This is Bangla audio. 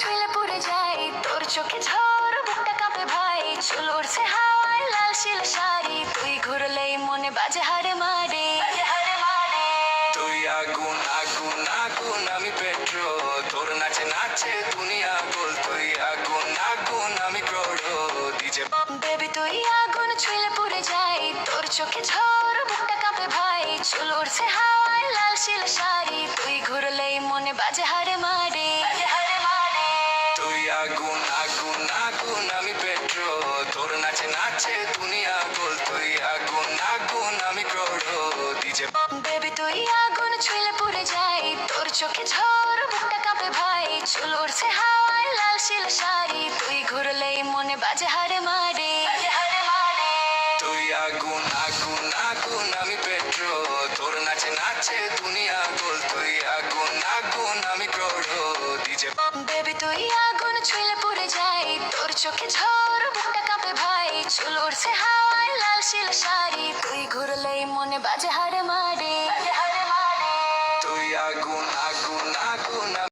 ছুঁলে পড়ে যাই তোর চোখে ঝড় বুকটা কাঁপে ভাই। চুল উড়ছে হাওয়ায় লাল শিল শাড়ি। তুই ঘুরলেই মনে বাজে হারে মারে। তুই আগুন আগুন আগুন আমি পেট্রো তোর নাচে নাচে দুনিয়া গোল তুই আগুন আগুন আমি ক্রোড়ো। ডিজে বেবি তুই আগুন ছুঁলে পড়ে যাই তোর চোখে ঝড় বুকটা কাঁপে ভাই। চুল উড়ছে হাওয়ায় লাল শিল শাড়ি। তুই ঘুরলেই মনে বাজে হারে মারে। নাচে দুনিয়া গোল তুই আগুন আগুন আমি ক্রোড়ো ডিজে বেবি তুই আগুন ছুঁলে পড়ে যাই তোর চোখে ঝড় বুকটা কাঁপে ভাই চুল উড়ছে হাওয়ায় লাল শিল শাড়ি। তুই ঘুরলেই মনে বাজে হারে মারে তুই আগুন আগুন আগুন আমি পেট্রো তোর নাচে নাচে দুনিয়া গোল তুই আগুন আগুন আমি ক্রোড়ো ডিজে বেবি তুই আগুন ছুঁলে পড়ে যাই তোর চোখে ঝড় ফুল উড়ছে, হাওয়ায় লাল শিল শাড়ি। তুই ঘুরলেই মনে বাজে হারে মারে তুই আগুন আগুন আগুন।